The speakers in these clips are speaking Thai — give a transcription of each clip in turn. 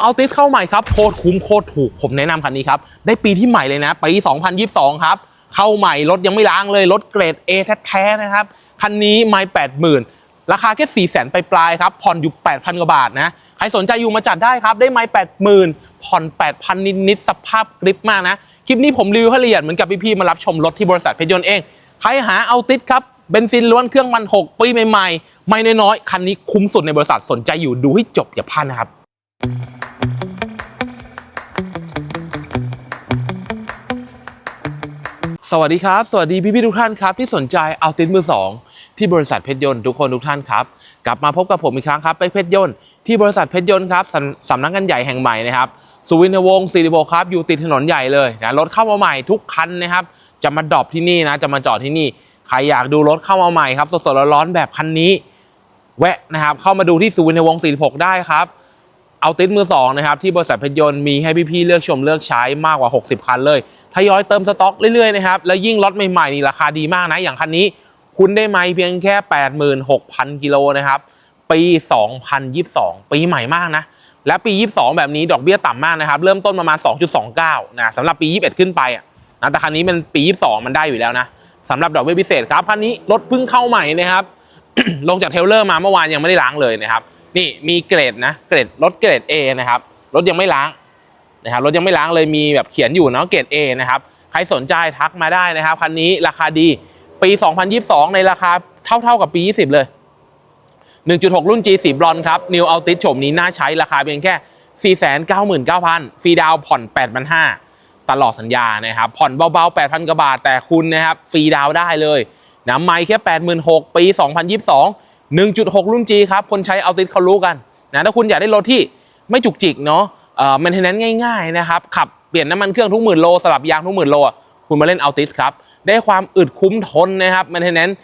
เอาติสเข้าใหม่ครับโคตรคุ้มโคตรถูกผมแนะนำคันนี้ครับ ได้ปีที่ใหม่เลยนะ ปี 2022 ครับ เข้าใหม่รถยังไม่ล้างเลย รถเกรด A แท้ๆนะครับ คันนี้ไม่แปดหมื่นราคาแค่4ี่แสนปลายๆครับ ผ่อนอยู่ 8,000 กว่าบาทนะ ใครสนใจอยู่มาจัดได้ครับ ได้ไม่แปดหมื่นผ่อน 8,000 นิดๆสภาพกริปมากนะ คลิปนี้ผมรีวิวให้ละเอียดเหมือนกับพี่ๆมารับชมรถที่บริษัทเพชรยนต์เอง ใครหาเอาติดครับเบนซินล้วนเครื่องมันหกปีใหม่ๆไม่น้อยๆคันนี้คุ้มสุดในบริษัทสนใจอยู่ดูให้จบอย่าพลาดนะครับ สวัสดีครับ สวัสดีพี่พี่ทุกท่านครับ ที่สนใจเอาติดมือสองที่บริษัทเพชรยนต์ทุกคนทุกท่านครับ กลับมาพบกับผมอีกครั้งครับ ไปเพชรยนต์ที่บริษัทเพชรยนต์ครับสำสำนักงานใหญ่แห่งใหม่นะครับสุวินวงศ์สิริโบครับอยู่ติดถนนใหญ่เลยนะรถเข้ามาใหม่ทุกคันนะครับ จะมาดรอปที่นี่นะ จะมาจอดที่นี่ ใครอยากดูรถเข้ามาใหม่ครับสดๆร้อนๆแบบคันนี้ แวะนะครับเข้ามาดูที่สุวินวงศ์46ได้ครับ เอาติดมือสองนะครับที่บริษัทเพชรยนต์มีให้พี่ๆเลือกชมเลือกใช้มากกว่า 60 คันเลยทยอยเติมสต็อกเรื่อยๆนะครับแล้วยิ่งรถใหม่ๆนี่ราคาดีมากนะอย่างคันนี้ คุณได้ไหมเพียงแค่ 86,000 กิโลนะครับปี 2022 ปีใหม่มากนะและปี 22 แบบนี้ดอกเบี้ยต่ำมากนะครับเริ่มต้นประมาณ 2.29นะสำหรับปี 21 ขึ้นไปนะแต่คันนี้มันปี 22 มันได้อยู่แล้วนะสำหรับดอกเบี้ยพิเศษครับคันนี้รถเพิ่งเข้าใหม่นะครับลงจากเทลเลอร์มาเมื่อวานยังไม่ได้ล้างเลยนะครับ นี่มีเกรดนะเกรดรถเกรด A นะครับรถยังไม่ล้างนะครับรถยังไม่ล้างเลยมีแบบเขียนอยู่เนาะเกรด A นะครับใครสนใจทักมาได้นะครับคันนี้ราคาดีปี 2022 ในราคาเท่าๆกับปี 20 เลย 1.6 รุ่น G สีบรอนครับ New Altis โฉมนี้น่าใช้ราคาเพียงแค่ 499,000 ฟรีดาวผ่อน 8,500 ตลอดสัญญานะครับ ผ่อนเบาๆ 8,000 กว่าบาท แต่คุณนะครับ ฟรีดาวได้เลยนะไม่แค่ 86,000 ปี 2022 1.6 รุ่น G ครับคนใช้ Altis เขารู้กันนะถ้าคุณอยากได้รถที่ไม่จุกจิกเนาะเอ่อ maintenance ง่ายๆนะครับขับเปลี่ยนน้ำมันเครื่องทุกหมื่นโลสลับยางทุกหมื่นโลคุณมาเล่น Altis ครับได้ความอึดคุ้มทนนะครับ maintenance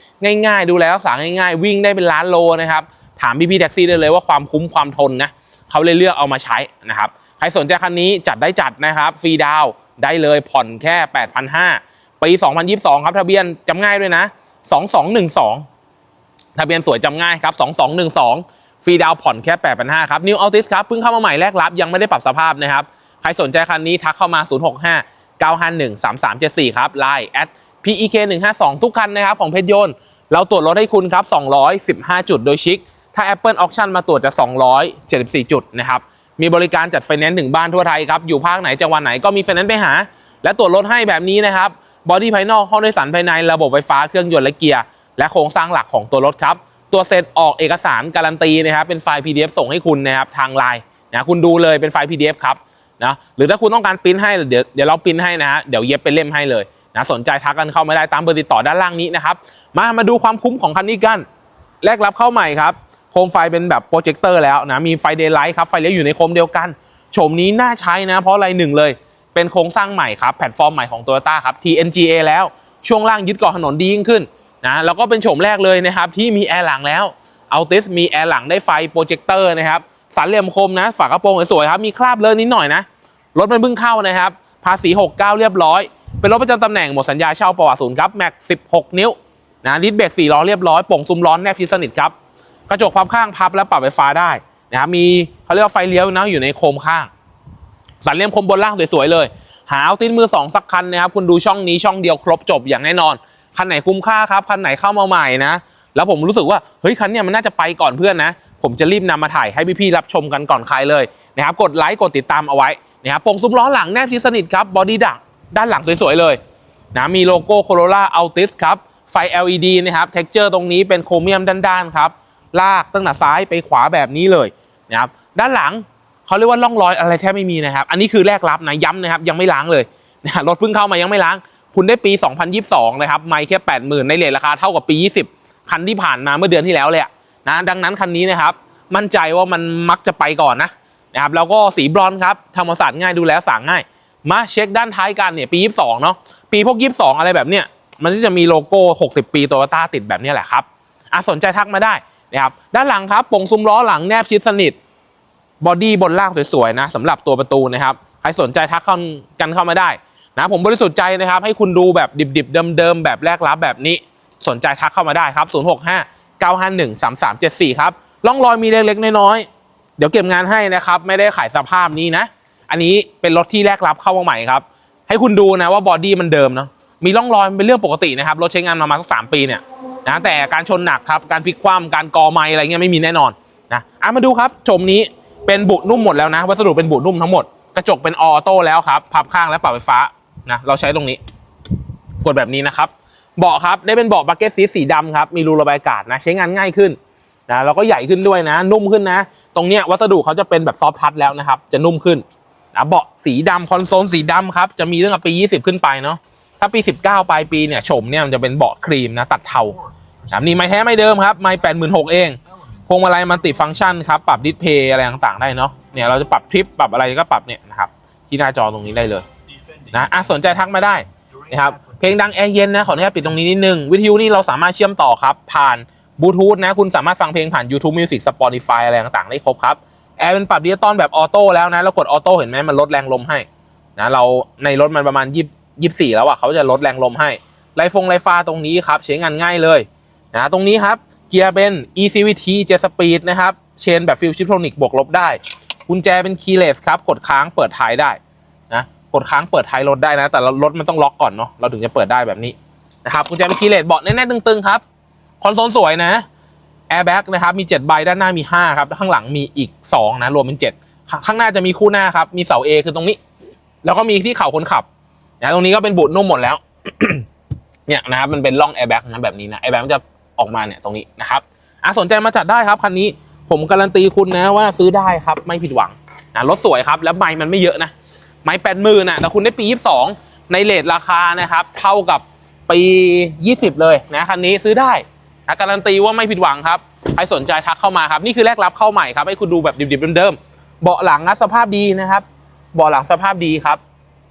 ง่ายๆ ดูแลรักษาง่ายๆ วิ่งได้เป็นล้านโลนะครับถามพี่ๆแท็กซี่ได้เลยว่าความคุ้มความทนนะเขาเลยเลือกเอามาใช้นะครับใครสนใจคันนี้จัดได้จัดนะครับฟรีดาวได้เลยผ่อนแค่ 8,500ปี 2022 ครับทะเบียนจำง่ายด้วยนะ 2212 ทะเบียนสวยจำง่ายครับ 2212 ฟรีดาวน์ผ่อนแค่ 8,500 ครับ New Altis ครับ เพิ่งเข้ามาใหม่แรกรับ ยังไม่ได้ปรับสภาพนะครับ ใครสนใจคันนี้ทักเข้ามา 065 951 3374 ครับ Line at PEK 152 ทุกคันนะครับของเพชรยนต์ เราตรวจรถให้คุณครับ 215 จุดโดยชิค ถ้า Apple Auction มาตรวจจะ 274 จุดนะครับ มีบริการจัดไฟแนนซ์ถึงบ้านทั่วไทยครับ อยู่ภาคไหนจังหวัดไหนก็มีไฟแนนซ์ไปหา และตรวจรถให้แบบนี้นะครับ บอดี้ภายนอกห้องโดยสารภายใน ระบบไฟฟ้า เครื่องยนต์และเกียร์ และโครงสร้างหลักของตัวรถครับ ตัวเซตออกเอกสารการันตีนะครับเป็นไฟล์ PDF ส่งให้คุณนะครับทางไลน์นะคุณดูเลยเป็นไฟล์ PDF ครับนะหรือถ้าคุณต้องการปริ้นให้เดี๋ยวเดี๋ยวเราปริ้นให้นะฮะเดี๋ยวเย็บเป็นเล่มให้เลยนะสนใจทักกันเข้ามาได้ตามเบอร์ติดต่อด้านล่างนี้นะครับมามาดูความคุ้มของคันนี้กันแรกรับเข้าใหม่ครับโคมไฟเป็นแบบโปรเจคเตอร์แล้วนะมีไฟเดย์ไลท์ครับไฟเลี้ยวอยู่ในโคมเดียวกันโฉมนี้น่าใช้นะ เพราะอะไรหนึ่งเลย เป็นโครงสร้างใหม่ครับแพลตฟอร์มใหม่ของ Toyota ครับ TNGA แล้วช่วงล่างยึดเกาะถนนดียิ่งขึ้น นะแล้วก็เป็นโฉมแรกเลยนะครับที่มีแอร์หลังแล้ว Altis มีแอร์หลังได้ไฟโปรเจคเตอร์นะครับสันเหลี่ยมคมนะฝากระโปรงสวยๆครับมีคราบเลอะนิดหน่อยนะรถมันเพิ่งเข้านะครับภาษี 69 เรียบร้อย เป็นรถประจำตำแหน่งหมดสัญญาเช่าประวัติศูนย์ครับแม็ก16 นิ้วนะดิสเบรก4ล้อเรียบร้อยป่งซุ้มล้อแนบชิดสนิทครับกระจกพับข้างพับและปรับไฟฟ้าได้นะครับมีเขาเรียกว่าไฟเลี้ยวนะอยู่ในโคมข้าง สันเหลี่ยมคมบนล่างสวยๆเลย หาเอาตินมือ2สักคันนะครับคุณดูช่องนี้ช่องเดียวครบจบอย่างแน่นอน คันไหนคุ้มค่าครับคันไหนเข้ามาใหม่นะ แล้วผมรู้สึกว่าเฮ้ยคันเนี้ยมันน่าจะไปก่อนเพื่อนนะ ผมจะรีบนำมาถ่ายให้พี่ๆรับชมกันก่อนใครเลยนะครับกดไลค์กดติดตามเอาไว้นะครับโป่งซุ้มล้อหลังแนบชิดสนิทครับบอดี้ดักด้านหลังสวยๆเลยนะมีโลโก้ Corolla Altis ครับไฟ LED นะครับเท็กเจอร์ตรงนี้เป็นโครเมียมด้านๆครับลากตั้งแต่ซ้ายไปขวาแบบนี้เลยนะครับด้านหลังเขาเรียกว่าร่องรอยอะไรแทบไม่มีนะครับ อันนี้คือแรกรับนะย้ำนะครับยังไม่ล้างเลยนะรถเพิ่งเข้ามายังไม่ล้าง คุณได้ปี 2022 นะครับ ไม่แค่ 80,000 ในเลทราคาเท่ากับปี 20 คันที่ผ่านมาเมื่อเดือนที่แล้วเลยนะดังนั้นคันนี้นะครับ มั่นใจว่ามันมักจะไปก่อนนะนะครับแล้วก็สีบรอนซ์ครับทำความสะอาดง่ายดูแลสางง่าย มาเช็คด้านท้ายกันเนี่ยปี 22 เนาะปีพวก 22 อะไรแบบเนี้ยมันจะมีโลโก้ 60 ปีโตโยต้าติดแบบเนี้ยแหละครับอะสนใจทักมาได้นะครับด้านหลังครับป่งซุ้มล้อหลังแนบชิดสนิทบอดี้บนล่างสวยๆนะสำหรับตัวประตูนะครับ ใครสนใจทักเข้ากันเข้ามาได้ นะผมบริสุทธิ์ใจนะครับ ให้คุณดูแบบดิบๆเดิมๆแบบแรกรับแบบนี้ สนใจทักเข้ามาได้ครับ 065 951 3374 ครับร่องรอยมีเล็กๆน้อยๆเดี๋ยวเก็บงานให้นะครับ ไม่ได้ขายสภาพนี้นะ อันนี้เป็นรถที่แรกรับเข้ามาใหม่ครับ ให้คุณดูนะว่าบอดี้มันเดิมเนาะมีร่องรอยเป็นเรื่องปกตินะครับรถใช้งานมามาสักสามปีเนี่ยนะแต่การชนหนักครับการพลิกคว่ำการกอไม้อะไรเงี้ยไม่มีแน่นอนนะอะมาดูครับชมนี้เป็นบุนุ่มหมดแล้วนะ วัสดุเป็นบุนุ่มทั้งหมด กระจกเป็นออโต้แล้วครับพับข้างและปรับไฟฟ้า นะเราใช้ตรงนี้ กดแบบนี้นะครับ เบาะครับได้เป็นเบาะบักเก็ตซีสีดำครับมีรูระบายอากาศนะใช้งานง่ายขึ้นนะแล้วก็ใหญ่ขึ้นด้วยนะ นุ่มขึ้นนะ ตรงเนี้ยวัสดุเขาจะเป็นแบบซอฟท์ทัชแล้วนะครับ จะนุ่มขึ้นนะเบาะสีดำคอนโซลสีดำครับจะมีตั้งแต่ปี 20 ขึ้นไปเนาะถ้าปี 19 ปลายปีเนี่ยโฉมเนี่ยมันจะเป็นเบาะครีมนะตัดเทานะนี่ไม่แท้ไม่เดิมครับไม่แปดหมื่นหกเองพวงมาลัยมันติฟังก์ชันครับปรับดิสเพย์อะไรต่างๆได้เนาะเนี่ยเราจะปรับทริปปรับอะไรก็ปรับเนี่ยนะครับที่หน้าจอตรงนี้ได้เลย นะอะสนใจทักมาได้นะครับเพลงดังแอร์เย็นนะขออนุญาตปิดตรงนี้นิดนึง วิทยุนี่เราสามารถเชื่อมต่อครับ ผ่านบลูทูธนะคุณสามารถฟังเพลงผ่าน YouTube Music Spotify อะไรต่างๆ ได้ครบครับแอร์เป็นปรับดิจิตอลแบบออโต้แล้วนะแล้วกดออโต้เห็นไหมมันลดแรงลมให้นะเราในรถมันประมาณยี่ยี่สี่แล้วอะเขาจะลดแรงลมให้ไลฟงไลฟ้าตรงนี้ครับใช้งานง่ายเลยนะตรงนี้ครับเกียร์เป็น ECVT 7 Speed นะครับเชนแบบฟิลชิปโทนิกบวกลบได้กุญแจเป็นคีย์เลสครับกดค้างเปิดท้ายได้ ดค้างเปิดท้ายรถได้นะ แต่รถมันต้องล็อกก่อนเนาะเราถึงจะเปิดได้แบบนี้นะครับกุญแจเป็นคีย์เลสเบาะแน่นๆตึงๆครับคอนโซลสวยนะแอร์แบ็กนะครับมี 7 ใบด้านหน้ามี 5 ครับข้างหลังมีอีก 2 นะ รวมเป็น 7 ข้างหน้าจะมีคู่หน้าครับ มีเสา A คือตรงนี้ แล้วก็มีที่เข่าคนขับนะตรงนี้ก็เป็นบุนุ่มหมดแล้ว เนี่ยนะครับมันเป็นร่องแอร์แบ็กนะแบบนี้นะแอร์แบ็กมันจะออกมาเนี่ยตรงนี้นะครับอะสนใจมาจัดได้ครับคันนี้ผมการันตีคุณนะว่าซื้อได้ครับไม่ผิดหวังนะรถสวยครับ แล้วใบมันไม่เยอะนะ ไม้แปดหมื่นอะแต่คุณได้ปียี่สิบสองในเลทราคานะครับ เท่ากับปียี่สิบเลยนะคันนี้ซื้อได้นะการันตีว่าไม่ผิดหวังครับใครสนใจทักเข้ามาครับ นี่คือแรกรับเข้าใหม่ครับ ให้คุณดูแบบดิบๆเดิมๆเบาะหลังนะสภาพดีนะครับ เบาะหลังสภาพดีครับ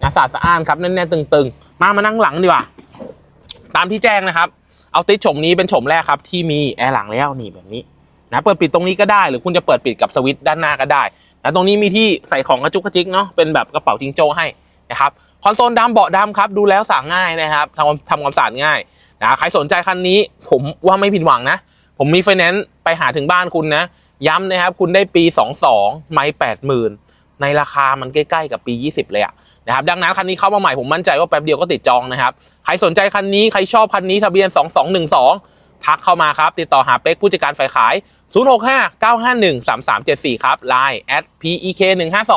นะสะอาดสะอ้านครับแน่นๆตึงๆ มามานั่งหลังดีกว่า ตามที่แจ้งนะครับ เอาติดชมนี้เป็นชมแรกครับ ที่มีแอร์หลังแล้วนี่แบบนี้ นะเปิดปิดตรงนี้ก็ได้ หรือคุณจะเปิดปิดกับสวิตช์ด้านหน้าก็ได้นะตรงนี้มีที่ใส่ของกระจุกกระจิกเนาะเป็นแบบกระเป๋าจิงโจ้ให้นะครับคอนโซลดำเบาะดำครับดูแล้วสั่งง่ายนะครับทำความทำความสะอาดง่ายนะใครสนใจคันนี้ผมว่าไม่ผิดหวังนะ ผมมีไฟแนนซ์ไปหาถึงบ้านคุณนะ ย้ำนะครับ คุณได้ปี 22 ไม่แปดหมื่นในราคามันใกล้ๆกับปี 20 เลยอะนะครับดังนั้นคันนี้เข้ามาใหม่ผมมั่นใจว่าแป๊บเดียวก็ติดจองนะครับ ใครสนใจคันนี้ใครชอบคันนี้ทะเบียน 2212 ทักเข้ามาครับ ติดต่อหาเป๊กผู้จัดการฝ่ายขาย 065 951 3374 ครับ Line at pek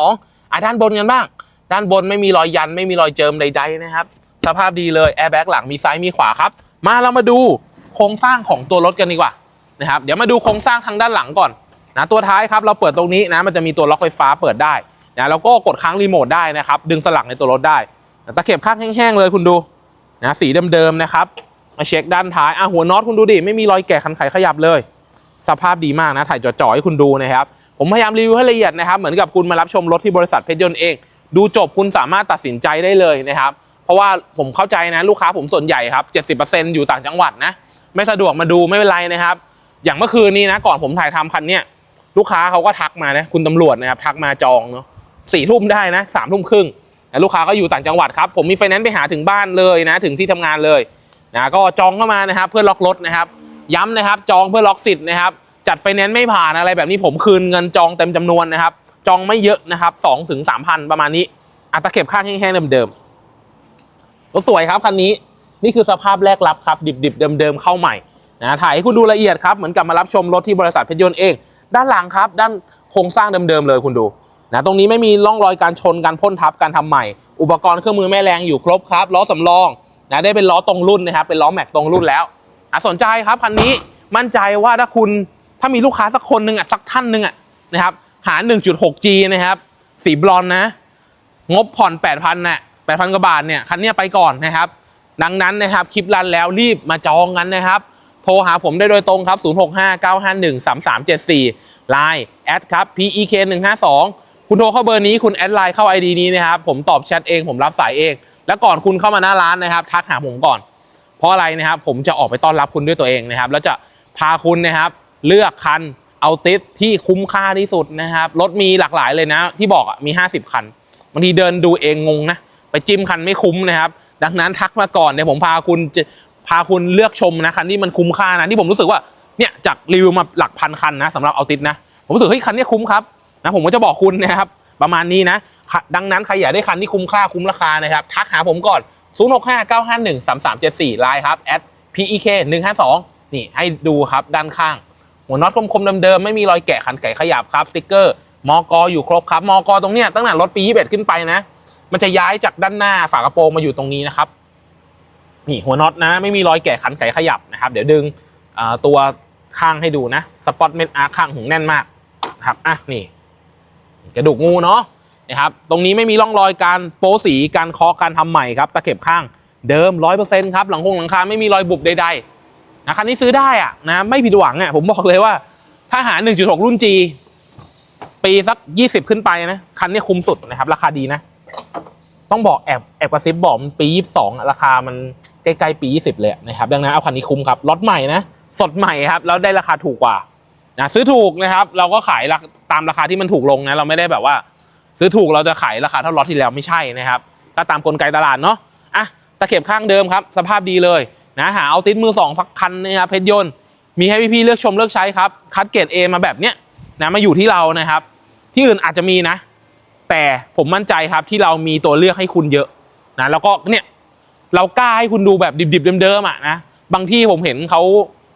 152 อะด้านบนกันบ้าง ด้านบนไม่มีรอยยันไม่มีรอยเจิมใดๆนะครับ สภาพดีเลยแอร์แบ็กหลังมีซ้ายมีขวาครับ มาเรามาดูโครงสร้างของตัวรถกันดีกว่านะครับเดี๋ยวมาดูโครงสร้างทางด้านหลังก่อนนะตัวท้ายครับเราเปิดตรงนี้นะมันจะมีตัวล็อกไฟฟ้าเปิดได้นะแล้วก็กดค้างรีโมทได้นะครับ ดึงสลักในตัวรถได้ตะเข็บข้างแห้งๆเลยคุณดูนะสีเดิมๆนะครับ มาเช็คด้านท้ายอะหัวน็อตคุณดูดิไม่มีรอยแกะคันไขขยับเลย สภาพดีมากนะถ่ายจ่อๆให้คุณดูนะครับผมพยายามรีวิวให้ละเอียดนะครับเหมือนกับคุณมารับชมรถที่บริษัทเพชรยนต์เอง ดูจบคุณสามารถตัดสินใจได้เลยนะครับเพราะว่าผมเข้าใจนะลูกค้าผมส่วนใหญ่ครับ 70%อยู่ต่างจังหวัดนะไม่สะดวกมาดูไม่เป็นไรนะครับ อย่างเมื่อคืนนี้นะก่อนผมถ่ายทำคันเนี้ยลูกค้าเขาก็ทักมานะคุณตำรวจนะครับทักมาจองเนาะสี่ทุ่มได้นะสามทุ่มครึ่งนะลูกค้าก็อยู่ต่างจังหวัดครับผมมีไฟแนนซ์ไปหาถึงบ้านเลยนะถึงที่ทำงานเลย นะก็จองเข้ามานะครับเพื่อล็อกรถนะครับ ย้ำนะครับจองเพื่อล็อกสิทธิ์นะครับ จัดไฟแนนซ์ไม่ผ่านอะไรแบบนี้ผมคืนเงินจองเต็มจำนวนนะครับ จองไม่เยอะนะครับสองถึงสามพันประมาณนี้อัตราเข็บข้าแห้งๆเดิมๆรถสวยครับคันนี้นี่คือสภาพแรกรับครับ ดิบๆเดิมๆเข้าใหม่นะถ่ายให้คุณดูละเอียดครับเหมือนกับมารับชมรถที่บริษัทเพชรยนต์เอง ด้านหลังครับ ด้านโครงสร้างเดิมๆเลยคุณดูนะตรงนี้ไม่มีร่องรอยการชนการพ่นทับการทำใหม่ อุปกรณ์เครื่องมือแม่แรงอยู่ครบครับล้อสำรอง นะได้เป็นล้อตรงรุ่นนะครับเป็นล้อแม็กตรงรุ่นแล้วอะสนใจครับคันนี้มั่นใจว่าถ้าคุณถ้ามีลูกค้าสักคนหนึ่งอะสักท่านหนึ่งอะนะครับหา 1.6G นะครับสีบลอนนะ งบผ่อน 8,000น่ะ8,000กว่าบาทเนี่ยคันนี้ไปก่อนนะครับ ดังนั้นนะครับคลิปรันแล้วรีบมาจองกันนะครับ โทรหาผมได้โดยตรงครับ 0659513374 Line แอดครับ PEK 152 คุณโทรเข้าเบอร์นี้คุณแอดไลน์เข้า ID นี้นะครับ ผมตอบแชทเองผมรับสายเอง แล้วก่อนคุณเข้ามาหน้าร้านนะครับ ทักหาผมก่อน เพราะอะไรนะครับ ผมจะออกไปต้อนรับคุณด้วยตัวเองนะครับ แล้วจะพาคุณนะครับ เลือกคันเอาติสที่คุ้มค่าที่สุดนะครับรถมีหลากหลายเลยนะ ที่บอกมี 50 คันบางทีเดินดูเองงงนะ ไปจิ้มคันไม่คุ้มนะครับ ดังนั้นทักมาก่อนเดี๋ยวผมพาคุณจะพาคุณเลือกชมนะคันที่มันคุ้มค่านะที่ผมรู้สึกว่าเนี่ยจากรีวิวมาหลักพันคันนะสำหรับเอาติสนะผมรู้สึกเฮ้ยคันนี้คุ้มครับนะผมก็จะบอกคุณนะครับประมาณนี้นะ ดังนั้นใครอยากได้คันที่คุ้มค่าคุ้มราคานะครับ ทักหาผมก่อน 0659513374ไลน์ครับ at pek 152 นี่ให้ดูครับด้านข้าง หัวน็อตคมๆเดิมๆไม่มีรอยแกะขันไก่ขยับครับสติกเกอร์มอกออยู่ครบครับมอกอตรงเนี้ยตั้งแต่รถปี 21 ขึ้นไปนะ มันจะย้ายจากด้านหน้าฝากระโปรงมาอยู่ตรงนี้นะครับนี่หัวน็อตนะไม่มีรอยแกะขันไก่ขยับนะครับ เดี๋ยวดึงตัวข้างให้ดูนะสปอตเม็ดอาร์ข้างหูแน่นมากครับอะนี่ กระดูกงูเนาะ นะครับตรงนี้ไม่มีร่องรอยการโป๊สีการเคาะการทำใหม่ครับตะเข็บข้างเดิมร้อยเปอร์เซ็นต์ครับหลังคงหลังคาไม่มีรอยบุบใดๆนะคันนี้ซื้อได้อะนะไม่ผิดหวังอะผมบอกเลยว่าถ้าหา 1.6 รุ่น G ปีสัก 20 ขึ้นไปนะคันนี้คุ้มสุดนะครับราคาดีนะ ต้องบอกแอบแอบกระซิบบอกมันปี 22อะราคามันใกล้ๆปี 20 เลยนะครับดังนั้นเอาคันนี้คุ้มครับรถใหม่นะสดใหม่ครับแล้วได้ราคาถูกกว่านะซื้อถูกนะครับ เราก็ขายตามราคาที่มันถูกลงนะเราไม่ได้แบบว่า ซื้อถูกเราจะขายราคาเท่ารถที่แล้วไม่ใช่นะครับก็ตามกลไกตลาดเนาะอะตะเข็บข้างเดิมครับ สภาพดีเลยนะหาเอาติดมือสองสักคันนะครับเพชรยนต์มีให้พี่ๆเลือกชมเลือกใช้ครับคัดเกรด A มาแบบเนี้ยนะมาอยู่ที่เรานะครับ ที่อื่นอาจจะมีนะ แต่ผมมั่นใจครับที่เรามีตัวเลือกให้คุณเยอะนะแล้วก็เนี่ยเรากล้าให้คุณดูแบบดิบๆเดิมๆอะนะบางที่ผมเห็นเขา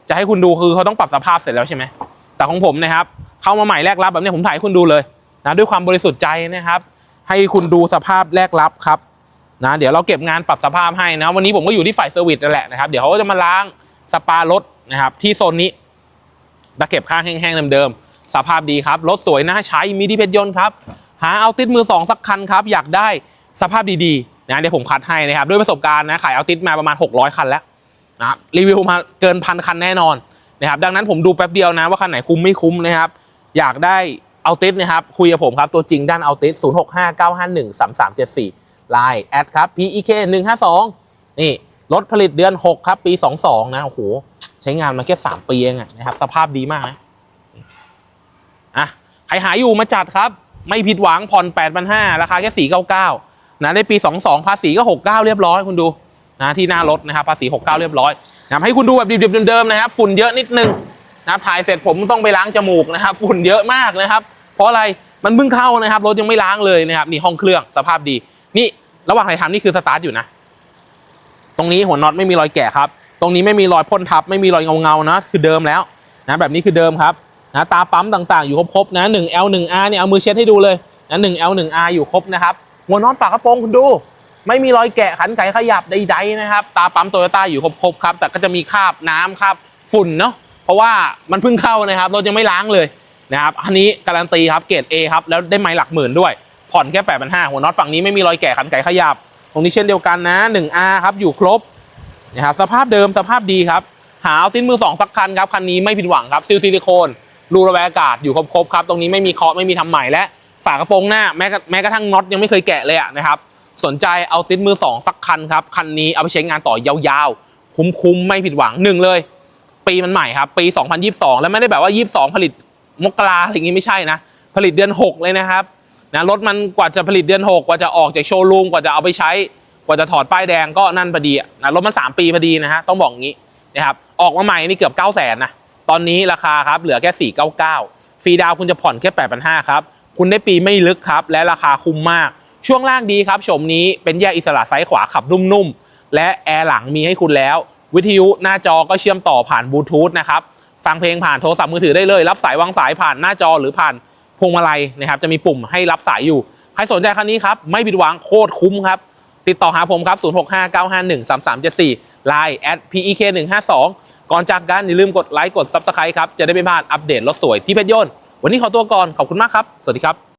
จะให้คุณดูคือเขาต้องปรับสภาพเสร็จแล้วใช่ไหมแต่ของผมนะครับเข้ามาใหม่แรกรับแบบเนี้ยผมถ่ายให้คุณดูเลย นะด้วยความบริสุทธิ์ใจนะครับ ให้คุณดูสภาพแรกรับครับนะเดี๋ยวเราเก็บงานปรับสภาพให้นะ วันนี้ผมก็อยู่ที่ฝ่ายเซอร์วิสนั่นแหละนะครับ เดี๋ยวเขาก็จะมาล้างสปารถนะครับ ที่โซนนี้ตะเก็บข้างแห้งๆเดิมๆสภาพดีครับ รถสวยน่าใช้มีที่เพชรยนต์ครับ หาเอาติดมือสองสักคันครับ อยากได้สภาพดีๆนะเดี๋ยวผมคัดให้นะครับ ด้วยประสบการณ์นะขายเอาติดมาประมาณ 600 คันแล้วนะรีวิวมาเกินพันคันแน่นอนนะครับ ดังนั้นผมดูแป๊บเดียวนะว่าคันไหนคุ้มไม่คุ้มนะครับ อยากได้ เอาติดนะครับคุยกับผมครับ ตัวจริงด้านเอาติด0 6 5 9 5 1 3 3 7 4ไลน์แอดครับ PEK 152นี่รถผลิตเดือน6ครับ ปี22นะโอ้โหใช้งานมาแค่3ปีเองนะครับ สภาพดีมากนะอะใครหาอยู่มาจัดครับ ไม่ผิดหวังผ่อน8,500ราคาแค่499นะในปี22ภาษีก็69เรียบร้อยคุณดูนะที่หน้ารถนะครับภาษี69เรียบร้อยนะให้คุณดูแบบดิบๆเดิมๆนะครับฝุ่นเยอะนิดนึง นะถ่ายเสร็จผมต้องไปล้างจมูกนะครับ ฝุ่นเยอะมากนะครับ เพราะอะไรมันเพิ่งเข้านะครับรถยังไม่ล้างเลยนะครับนี่ห้องเครื่องสภาพดี นี่ระหว่างถ่ายทำนี่คือสตาร์ทอยู่นะ ตรงนี้หัวน็อตไม่มีรอยแกะครับ ตรงนี้ไม่มีรอยพ่นทับ ไม่มีรอยเงาๆนะคือเดิมแล้วนะแบบนี้คือเดิมครับนะตาปั๊มต่างๆ อยู่ครบๆนะ 1L 1R เนี่ยเอามือเช็ดให้ดูเลยนะ 1L 1R อยู่ครบนะครับหัวน็อตฝากระโปรงคุณดูไม่มีรอยแกะขันไก่ขยับใดๆนะครับ ตาปั๊มโตโยต้าอยู่ครบๆครับ แต่ก็จะมีคราบน้ำคราบฝุ่นเนาะ เพราะว่ามันเพิ่งเข้านะครับรถยังไม่ล้างเลยนะครับอันนี้การันตีครับเกรด A ครับแล้วได้ไม้หลักหมื่นด้วย ผ่อนแค่8 5 0 0หัวน็อตฝั่งนี้ไม่มีรอยแกะขันไก่ขยับ ตรงนี้เช่นเดียวกันนะ 1R ครับอยู่ครบนะครับสภาพเดิมสภาพดีครับหาเอาติ้นมือสองสักคันครับคันนี้ไม่ผิดหวังครับซิลซิลิโคนรูระบายอากาศอยู่ครบๆครับตรงนี้ไม่มีเคาะไม่มีทำใหม่และฝากระโปรงหน้าแม้แม้กระทั่งน็อตยังไม่เคยแกะเลยอะนะครับสนใจเอาติ้นมือสองสักคันครับคันนี้เอาไปใช้งานต่อยาวๆ คุ้มๆไม่ผิดหวังหนึ่งเลย ปีมันใหม่ครับ ปี 2022 แล้วไม่ได้แบบว่า 22 ผลิตมกราอะไรอย่างงี้ไม่ใช่นะ ผลิตเดือน 6 เลยนะครับนะรถมันกว่าจะผลิตเดือน 6 กว่าจะออกจากโชว์รูมกว่าจะเอาไปใช้ กว่าจะถอดป้ายแดงก็นั่นพอดีนะรถมัน 3 ปีพอดีนะฮะต้องบอกงี้นะครับออกมาใหม่นี่เกือบ 9 0 0 0 0นนะตอนนี้ราคาครับเหลือแค่ 499 ฟรีดาวคุณจะผ่อนแค่ 8,500ครับคุณได้ปีไม่ลึกครับ และราคาคุ้มมาก ช่วงล่างดีครับชมนี้เป็นแยกอิสระซ้ายขวาขับนุ่มๆและแอร์หลังมีให้คุณแล้ว วิทยุหน้าจอก็เชื่อมต่อผ่านบลูทูธนะครับฟังเพลงผ่านโทรศัพท์มือถือได้เลย รับสายวางสายผ่านหน้าจอหรือผ่านพวงมาลัยนะครับ จะมีปุ่มให้รับสายอยู่ ใครสนใจคันนี้ครับ ไม่ผิดหวังโคตรคุ้มครับ ติดต่อหาผมครับ 0659513374 Line at pek152 ก่อนจากกันอย่าลืมกดไลค์กด Subscribe ครับ จะได้ไม่พลาดอัปเดตรถสวยที่เพชรยนต์วันนี้ขอตัวก่อน ขอบคุณมากครับ สวัสดีครับ